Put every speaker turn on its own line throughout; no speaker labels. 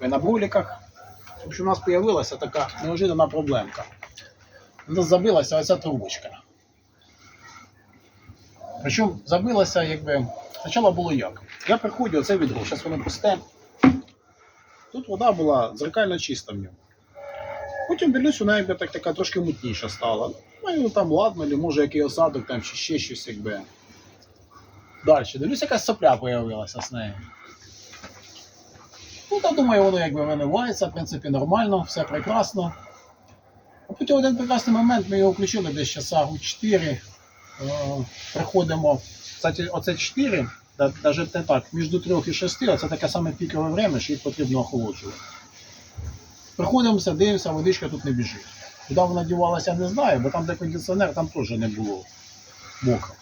на бруліках. Тому що у нас з'явилася така неожиданна проблемка. У нас забилася оця трубочка. Причому забилася, якби. Спочатку було як? Я приходжу, оце відро, зараз воно пусте. Тут вода була дзеркально чиста в ньому. Потім дивлюсь, вона якби так, така трошки мутніша стала. Ну, і там ладно, чи може який осадок там чи ще щось якби. Далі. Дивлюсь, якась сопля появилася з нею. Ну, та думаю, воно якби виливається, в принципі, нормально, все прекрасно. А потім один прекрасний момент ми його включили десь часа у 4. Е, приходимо. Кстати, оце 4, навіть не так, між 3 і 6, це таке саме пікове время, що їх потрібно охолоджувати. Приходимо, дивимося, водичка тут не біжить. Куди вона дівалася, не знаю, бо там, де кондиціонер, там теж не було мокро.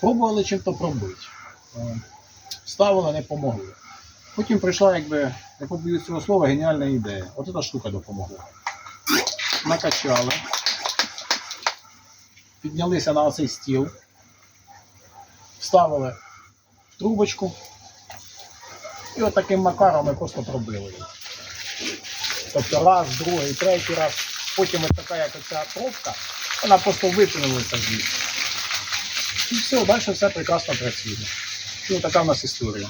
Пробували чим-то пробити. Е, Ставили, не помогли. Потім прийшла, якби, я побоюсь цього слова, геніальна ідея. От ця штука допомогла. Накачали. Піднялися на оцей стіл, вставили в трубочку. І от таким макаром ми просто пробили її. Тобто раз, другий, третій раз. Потім ось така, як оця пробка, вона просто витягнулася звідси. І все, далі все прекрасно працює. Ну, така в нас історія.